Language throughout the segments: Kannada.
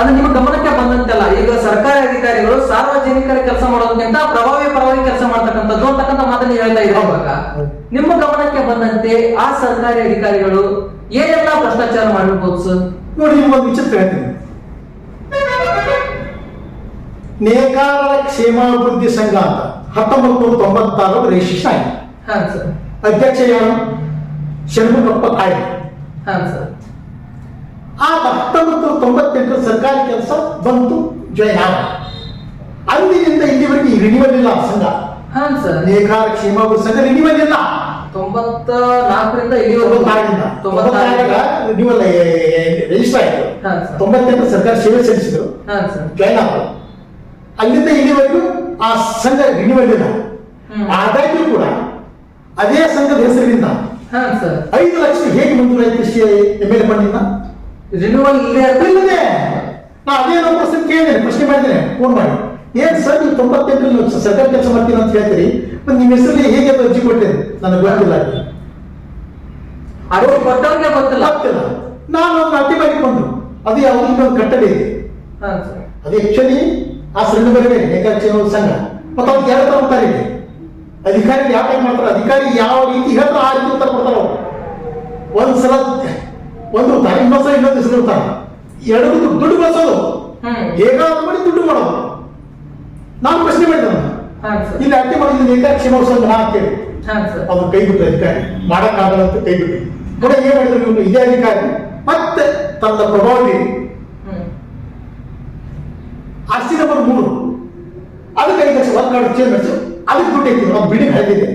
ಅದು ನಿಮ್ಮ ಗಮನಕ್ಕೆ ಬಂದಂತೆಲ್ಲ. ಈಗ ಸರ್ಕಾರಿ ಅಧಿಕಾರಿಗಳು ಸಾರ್ವಜನಿಕರ ಕೆಲಸ ಮಾಡೋದಕ್ಕಿಂತ ಪ್ರಭಾವಿ ಪರವಾಗಿ ಕೆಲಸ ಮಾಡ್ತಕ್ಕಂಥದ್ದು ಅಂತಕ್ಕಂಥ ಮಾತನ್ನ ಹೇಳ್ತಾ ಇದ್ದಾರೆ ಇವಾಗ. ನಿಮ್ಮ ಗಮನಕ್ಕೆ ಬಂದಂತೆ ಆ ಸರ್ಕಾರಿ ಅಧಿಕಾರಿಗಳು ಏನೆಲ್ಲ ಭ್ರಷ್ಟಾಚಾರ ಮಾಡಿರ್ಬೋದು ಸರ್? ನೋಡಿ ನಿಮ್ಗೆ ಒಂದು ವಿಚಿತ್ರ ಹೇಳ್ತೀನಿ. ನೇಕಾರ ಕ್ಷೇಮಾಭಿವೃದ್ಧಿ ಸಂಘ ಅಂತ ಹತ್ತೊಂಬತ್ತು ನೂರ ತೊಂಬತ್ತಾರು ರಿಜಿಸ್ಟ್ರೇಷನ್ ಆಗಿದೆ ಅಧ್ಯಕ್ಷ ಯಾರು? ಷಣ್ಮುಖಪ್ಪ ಕಾಯ್ದೆ ಹಾ ಸರ್. ಆ ಹತ್ತೊಂಬತ್ತು ತೊಂಬತ್ತೆಂಟರ ಸರ್ಕಾರಿ ಕೆಲಸ ಬಂತು ಜಯ ಆಗ ಅಂದಿನಿಂದ ಇಲ್ಲಿವರೆಗೆ ರಿನಿವಲ್ ಇಲ್ಲ ಸಂಘ. ಹಾ ಸರ್. ನೇಕಾರ ಕ್ಷೇಮ ಸಂಘ ರಿನಿವಲ್ ಇಲ್ಲ. ತೊಂಬತ್ತ ನಾಲ್ಕರಿಂದ ರಿನಿವಲ್ ರಿಜಿಸ್ಟರ್ ಆಯಿತು. ತೊಂಬತ್ತೆಂಟು ಸರ್ಕಾರ ಸೇವೆ ಸಲ್ಲಿಸಿದ್ರು. ಜಾಯ್ನ್ ಆದ್ರು. ಅಲ್ಲಿಂದ ಇಲ್ಲಿವರೆಗೂ ಆ ಸಂಘ ರಿನಿವಲ್ ಇಲ್ಲ. ಆದಾಗ್ಯೂ ಕೂಡ ಅದೇ ಸಂಘದ ಹೆಸರಿನಿಂದ ಐದು ಲಕ್ಷ ಹೇಗೆ ಮುಂದುವರೆಯುತ್ತೆ ಕೃಷಿ ಎಂ ಎಲ್ ಫಂಡಿಂದ ರಿನ್ಯೂವಲ್ ಇಲ್ಲೇ ಅಂತ ಇಲ್ಲದೆ ನಾ ಅದೇ ಪ್ರಶ್ನೆ ಕೇಳಿದ್ದೇನೆ ಪ್ರಶ್ನೆ ಮಾಡಿದ್ದೇನೆ ಫೋನ್ ಮಾಡಿ. ಏನ್ ಸರ್ ನೀವು ತೊಂಬತ್ತೆಂಟರಲ್ಲಿ ಸರ್ಕಾರ ಕೆಲಸ ಮಾಡ್ತೀನಿ ಅಂತ ಹೇಳ್ತೀರಿ ಮತ್ತೆ ನಿಮ್ಮ ಹೆಸರಲ್ಲಿ ಹೇಗೆ ಅದು ಅರ್ಜಿ ಕೊಟ್ಟೆ ನನಗೆ ಗೊತ್ತಿಲ್ಲ. ಅರ್ಜಿ ಕೊಟ್ಟವ್ರಿಗೆ ಗೊತ್ತಿಲ್ಲ. ಆಗ್ತಿಲ್ಲ ನಾನು ಒಂದು ಅಡ್ಡಿ ಮಾಡಿಕೊಂಡು ಅದು ಯಾವುದು ಇನ್ನೊಂದು ಕಟ್ಟಡ ಇದೆ. ಅದು ಆಕ್ಚುಲಿ ಆ ಸಣ್ಣ ಬರಬೇಕು ಒಂದು ಸಂಘ. ಮತ್ತೆ ಅವ್ರು ಯಾರು ತರ ಉತ್ತರ ಇದೆ. ಅಧಿಕಾರಿ ಯಾವ ಟೈಪ್ ಮಾಡ್ತಾರೆ ಅಧಿಕಾರಿ ಯಾವ ರೀತಿ ಹೇಳ್ತಾರೆ ಆ ರೀತಿ ಉತ್ತರ ಕೊಡ್ತಾರೆ. ಅವ್ರು ಒಂದ್ಸಲ ಒಂದು ತಾಯಿ ಸಲ ಇನ್ನೊಂದು ಹೆಸರು ಉತ್ತರ ಎರಡು ದುಡ್ಡು ಬಳಸೋದು ಹೇಗಾದ್ರೂ ಮಾಡಿ ದುಡ್ಡು ಮಾಡೋದು. ನಾನು ಪ್ರಶ್ನೆ ಮಾಡಿದ್ದೆ ಅವ್ರನ್ನ. ಹಾ ಸರ್. ಇಲ್ಲಿ ಅಡ್ಡಿ ಮಾಡಿದ ನೇಕಾಕ್ಷಿ ಸಂಘ ನಾ ಅಂತೇಳಿ ಅದು ಅವ್ರು ಕೈ ಬಿಟ್ಟು ಅಧಿಕಾರಿ. ಮಾಡಕ್ಕಾಗಲ್ಲ ಅಂತ ಕೈ ಬಿಟ್ಟು. ಕೂಡ ಏನ್ ಮಾಡಿದ್ರು ಇವನು? ಇದೇ ಅಧಿಕಾರಿ. ಮತ್ತೆ ತನ್ನ ಪ್ರಭಾವ ಬೀರಿ ನಂಬರ್ ಮೂರು. ಅದಕ್ಕೆ ಐದು ಲಕ್ಷ ವರ್ಕ್ ಕಾರ್ಡ್ ಚೇಂಜ್ ಅದಕ್ಕೆ ದುಡ್ಡು ಐತಿ ಬಿಡಿ ಬಿಲ್ಡಿಂಗ್ ಹರಿದಿದೆ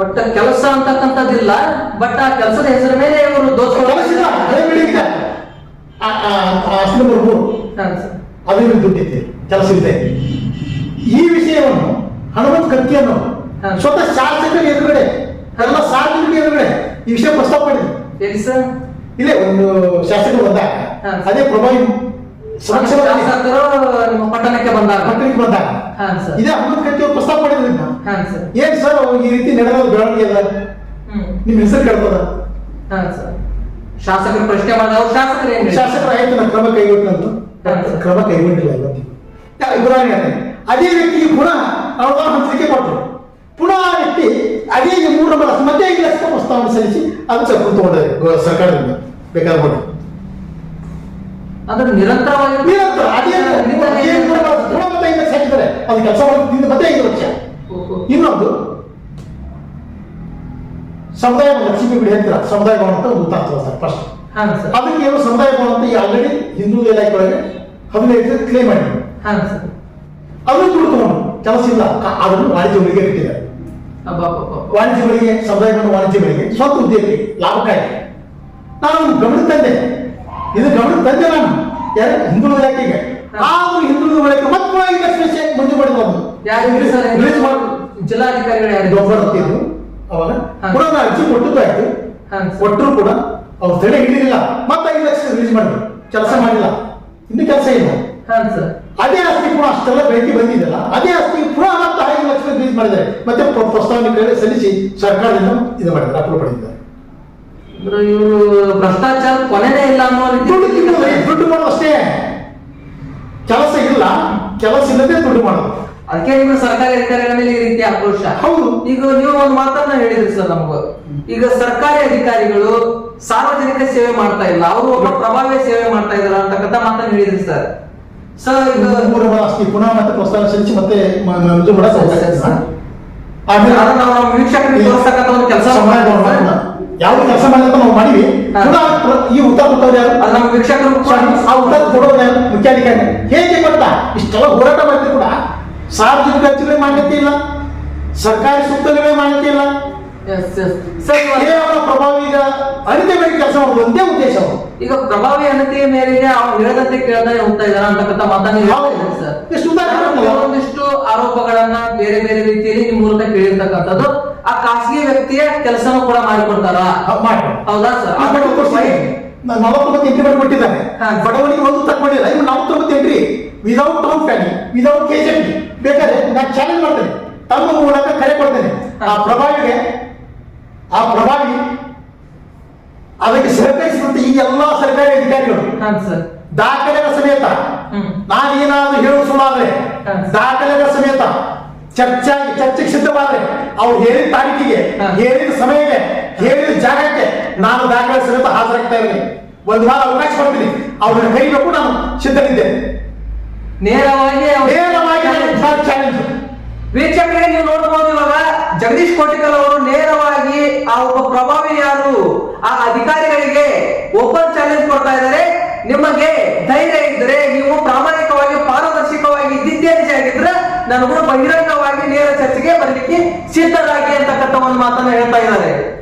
ಒಟ್ಟ ಕೆಲಸ ಅಂತಕ್ಕಂಥದ್ದಿಲ್ಲ ಬಟ್ ಆ ಕೆಲಸದ ಹೆಸರ ಮೇಲೆ ಇವರು ದೋಷ ದುಡ್ಡು ಕೆಲಸ ಇದೆ. ಈ ವಿಷಯವನ್ನು ಹನುಮಂತ ಕತ್ತಿಯನ್ನು. ಸ್ವತಃ ಶಾಸಕರ ಎದುರುಗಡೆ ಎಲ್ಲ ಸಾರ್ವಜನಿಕ ಎದುರುಗಡೆ ಈ ವಿಷಯ ಪ್ರಸ್ತಾಪ ಮಾಡಿದ್ರು. ಸರ್? ಇಲ್ಲೇ ಒಂದು ಶಾಸಕರು ಬಂದಾಗ. ಅದೇ ಪ್ರಭಾವಿ ಪಟ್ಟಣಕ್ಕೆ ಬಂದಾಗ. ಪಟ್ಟಣಕ್ಕೆ ಬಂದಾಗ. ಹಾ ಸರ್. ಇದೇ ಹನುಮಂತ ಕರ್ಕಿ ಅವ್ರು ಪ್ರಸ್ತಾಪ ಮಾಡಿದ್ರು ನಾವು ಹಾ ಸರ್. ಏನ್ ಸರ್ ಈ ರೀತಿ ನಡೆದ ಬೆಳವಣಿಗೆ ಅದ? ಹ್ಮ್. ನಿಮ್ ಹೆಸರು ಕೇಳ್ತದ ಹಾನ್ ಸರ್. ಶಾಸಕರು ಪ್ರಶ್ನೆ ಮಾಡಿದವರು ಶಾಸಕರ ಏನ್ ಹೇಳಿದ್ರು? ಆಯ್ತು ನಾನು ಕ್ರಮ ಕೈಗೊಂಡು ಕ್ರಮ ಕೈಗೊಂಡಿಲ್ಲ ಇವತ್ತಿಗೆ ಯಾ- ಇಬ್ರಾಹಿಂ ಹೇಳ್ತಾರೆ. ಅದೇ ವ್ಯಕ್ತಿಗೆ ಪುನಃ ಅನುದಾನ ಹಂಚಿಕೆ ಕೊಟ್ಟರು. ಪುನಃ ಆ ವ್ಯಕ್ತಿ ಅದೇ ಈ ಮೂರು ನಂಬರ್ ಮತ್ತೆ ಐದು ಲಕ್ಷ ಪ್ರಸ್ತಾವನೆ ಸಲ್ಲಿಸಿ ಅದು ತಗೊಂಡಿದೆ ಗೋ- ಸರ್ಕಾರದಿಂದ. ಬೇಕಾದ್ರೆ ಮಾಡಿ ಅದು ನಿರಂತರವಾಗಿ ನಿರಂತರ ಅದೇ ಮೂರು- ಅದೇ ಮೂರು ನಂಬರ್ ಕೆಲಸ ಮಾಡೋದ್ರಿಂದ ಮತ್ತೆ ಐದು ಓಹೋ. ಇನ್ನೊಂದು ಸಮುದಾಯ ಲಕ್ಷ್ಮಿ ಬಿಡಿ ಹೇಳ್ತೀರ ಸಮುದಾಯ ಭವನ ಅಂತ ಒಂದು ಗೊತ್ತಾಗ್ತದೆ ಸರ್. ಫಸ್ಟ್ ಅದಕ್ಕೆ ಏನು ಸಮುದಾಯ ಭವನ ಅಂತ ಆಲ್ರೆಡಿ ಹಿಂದೂ ಇಲಾಖೆ ಒಳಗೆ ಹದಿನೈದು ಕ್ಲೇಮ್ ಮಾಡಿದ್ರು. ಅದನ್ನು ತಗೊಂಡು ಕೆಲಸ ಇಲ್ಲ. ಅದನ್ನು ಅದನ್ನು ವಾಣಿಜ್ಯಗಳಿಗೆ ಬಿಟ್ಟಿದ್ದಾರೆ ವಾಣಿಜ್ಯ ವಾಣಿಜ್ಯಗಳಿಗೆ ಸಮುದಾಯ ಭವನ ವಾಣಿಜ್ಯಗಳಿಗೆ ಸ್ವಂತ ಉದ್ಯೋಗಕ್ಕೆ ಲಾಭಕಾರಿ. ನಾನು ಗಮನ ತಂದೆ. ಇದು ಗಮನ ತಂದೆ ನಾನು. ಯಾರು? ಹಿಂದೂ ಇಲಾಖೆಗೆ. ಆದ್ರೂ ಹಿಂದುಳಿದ ಒಳಗೆ ಮತ್ತೆ ಸರ್ ರಿಲೀಸ್ ಮಾಡಿ. ಜಿಲ್ಲಾಧಿಕಾರಿಗಳು ಯಾರು? ಗೊಬ್ಬರ ಅವಾಗ ನಾನು ಅರ್ಜಿ ಕೊಟ್ಟದ್ದು ಆಯ್ತು. ಕೊಟ್ಟರು ಕೂಡ ಅವ್ರು ತಡೆ ಹಿಡಿದಿಲ್ಲ. ಮತ್ತೆ ಐದು ಲಕ್ಷ ರಿಲೀಸ್ ಮಾಡಿದ್ರು. ಕೆಲಸ ಮಾಡಿಲ್ಲ. ಇನ್ನು ಕೆಲಸ ಇಲ್ಲ. ಅದೇ ಆಸ್ತಿ ಕೂಡ ಅಷ್ಟೆಲ್ಲ ಬೆಳಕಿ ಬಂದಿದೆಯಲ್ಲ ಅದೇ ಆಸ್ತಿ ಪುನಃ ಮತ್ತೆ ಐದು ಲಕ್ಷ ರಿಲೀಸ್ ಮಾಡಿದ್ದಾರೆ. ಮತ್ತೆ ಪ್ರ- ಪ್ರಸ್ತಾವನೆ ಸಲ್ಲಿಸಿ ಸರ್ಕಾರದಿಂದ ಇದು ಮಾಡಿದ್ದಾರೆ ಅಪ್ರೂವ್ ಪಡೆದಿದ್ದಾರೆ. ಇವರು ಭ್ರಷ್ಟಾಚಾರ ಕೊನೆನೇ ಇಲ್ಲ ಅನ್ನೋ ದುಡ್ಡು ತಿನ್ನೋದು, ರೀತಿ ದುಡ್ಡು ಮಾಡೋದು ಅಷ್ಟೇ ಕೆಲಸ ಇಲ್ಲ ಕೆಲಸ ಇಲ್ಲದೆ ದುಡ್ಡು ಮಾಡೋದು. ಅದಕ್ಕೆ ನಿಮ್ಮ ಸರ್ಕಾರಿ ಅಧಿಕಾರಿಗಳ ಮೇಲೆ ಈ ರೀತಿ ಆಕ್ರೋಶ. ಹೌದು. ಈಗ ನೀವು ಒಂದು ಮಾತನ್ನ ಹೇಳಿದ್ರಿ ಸರ್ ನಮಗ. ಈಗ ಸರ್ಕಾರಿ ಅಧಿಕಾರಿಗಳು ಸಾರ್ವಜನಿಕ ಸೇವೆ ಮಾಡ್ತಾ ಇಲ್ಲ ಅವರು ಒಬ್ಬ ಪ್ರಭಾವಿ ಸೇವೆ ಮಾಡ್ತಾ ಇದ್ದಾರೆ ಅಂತಕ್ಕಂಥ ಮಾತನ್ನ ಹೇಳಿದ್ರಿ ಸರ್. ಸರ್ ಈಗ ಮೂರು ಆಸ್ತಿ ಪುನಃ ಮತ್ತೆ ಪ್ರಸ್ತಾವನೆ ಸಲ್ಲಿಸಿ ಮತ್ತೆ ಮಂಜೂರು ಮಾಡಕ್ಕೆ ಅದನ್ನ ನಾವು ವೀಕ್ಷಕರಿಗೆ ತೋರಿಸ್ತಕ್ಕಂಥ ಒಂದು ಕೆಲಸ ಯಾವ ಕೆಲಸ ಮಾಡಿದಂತ ನಾವು ಮಾಡಿವಿ. ಈ ಉತ್ತರ ಕೊಟ್ಟವ್ರು ಯಾರು? ನಮ್ಮ ವೀಕ್ಷಕರು ಆ ಉತ್ತರ ಕೊಡೋರು ಯಾರು? ಮುಖ್ಯಾಧಿಕಾರಿ. ಹೇಗೆ ಗೊತ್ತಾ? ಇಷ್ಟೆಲ್ಲ ಹೋರಾಟ ಮಾಡಿದ್ರು ಕೂಡ ಸಾರ್ವಜನಿಕ ಅಚ್ಚುಗಳೇ ಮಾನ್ಯತೆ ಇಲ್ಲ ಸರ್ಕಾರಿ ಸುತ್ತಲೇ ಮಾನ್ಯತೆ ಇಲ್ಲ. ಕೇವಲ ಪ್ರಭಾವಿ ಈಗ ಅನಿತೆ ಮೇಲೆ ಕೆಲಸ ಮಾಡೋದು ಒಂದೇ ಉದ್ದೇಶ ಈಗ ಪ್ರಭಾವಿ ಅನತೆಯ ಮೇರೆಗೆ ಅವ್ರು ಹೇಳದಂತೆ ಕೇಳದೆ ಹೋಗ್ತಾ ಇದಾರ ಅಂತಕ್ಕಂಥ ಮಾತನ್ನು ನಾನು ಉಂಟಲ್ಲ? ಆರೋಪಗಳನ್ನ ಬೇರೆ ಬೇರೆ ರೀತಿಯಲ್ಲಿ ನಿಮ್ಮ ಮೂಲಕ ಕೇಳಿರ್ತಕ್ಕಂಥದ್ದು. ಆ ಖಾಸಗಿ ವ್ಯಕ್ತಿಯ ಕೆಲಸನೂ ಕೂಡ ಮಾಡಿಕೊಡ್ತಾರ ಮಾಡಿ ಹೌದಾ ಸರ್ ಆ ಕಡೆ. ನಾನು ನಲವತ್ತೊಂಬತ್ತು ಎಂಟ್ರಿ ಮಾಡಿ ಕೊಟ್ಟಿದ್ದಾರೆ ಹಾ. ಬಡವನಿಗೆ ಒಂದು ತಗೊಂಡಿಲ್ಲ ಇನ್ನು ನಲವತ್ತೊಂಬತ್ತು ಎಂಟ್ರಿ ವಿದೌಟ್ ಟೌನ್ ಫ್ಯಾನಿ ವಿದೌಟ್ ಕೆಜೆಪಿ ಬೇಕಾದ್ರೆ ನಾನು ಚಾಲೆಂಜ್ ಮಾಡ್ತೇನೆ. ತಮ್ಮ ಮೂಲಕ ಕರೆ ಕೊಡ್ತೇನೆ. ಆ ಪ್ರಭಾವಿಗೆ ಆ ಪ್ರಭಾವಿ ಅದಕ್ಕೆ ಸಹಕರಿಸಿದಂತೆ ಈ ಎಲ್ಲಾ ಸರ್ಕಾರಿ ಅಧಿಕಾರಿಗಳು. ಸರ್ ದಾಖಲೆಗಳ ಸಮೇತ. ನಾನು ನಾನೇನಾದ್ರೂ ಹೇಳುವ ಹ. ದಾಖಲೆಗಳ ಸಮೇತ. ಚರ್ಚೆ ಚರ್ಚೆಗೆ ಸಿದ್ಧವಾದ್ರೆ ಅವ್ರು ಹೇಳಿದ ತಾರೀಕಿಗೆ. ಹೇಳಿದ ಸಮಯಕ್ಕೆ ಹೇಳಿದ ಜಾಗಕ್ಕೆ ನಾನು ದಾಖಲೆ ಸಮೇತ ಹಾಜರಾಗ್ತಾ ಇದ್ದೀನಿ. ಒಂದು ವಾರ ಅವಕಾಶ ಕೊಡ್ತೀನಿ. ಅವ್ರನ್ನ ಕೈಬೇಕು ನಾನು ಸಿದ್ಧನಿದ್ದೇನೆ ನೇರವಾಗಿ ನೇರವಾಗಿ ಚಾಲೆಂಜ್ ವೀಕ್ಷಕರೇ ನೀವು ನೋಡಬಹುದು ಇವಾಗ ಜಗದೀಶ್ ಕೋಟಿಕಲ್ ಅವರು ನೇರವಾಗಿ ಆ ಒಬ್ಬ ಪ್ರಭಾವಿ ಯಾರು? ಆ ಅಧಿಕಾರಿಗಳಿಗೆ ಓಪನ್ ಚಾಲೆಂಜ್ ಕೊಡ್ತಾ ಇದ್ದಾರೆ. ನಿಮಗೆ ಧೈರ್ಯ ಇದ್ದರೆ ನೀವು ಪ್ರಾಮಾಣಿಕವಾಗಿ ಬಹಿರಂಗವಾಗಿ ನೇರ ಚರ್ಚೆಗೆ ಬರಲಿಕ್ಕೆ ಸಿದ್ಧರಾಗಿ ಅಂತಕ್ಕಂಥ ಒಂದು ಮಾತನ್ನ ಹೇಳ್ತಾ ಇದ್ದಾರೆ.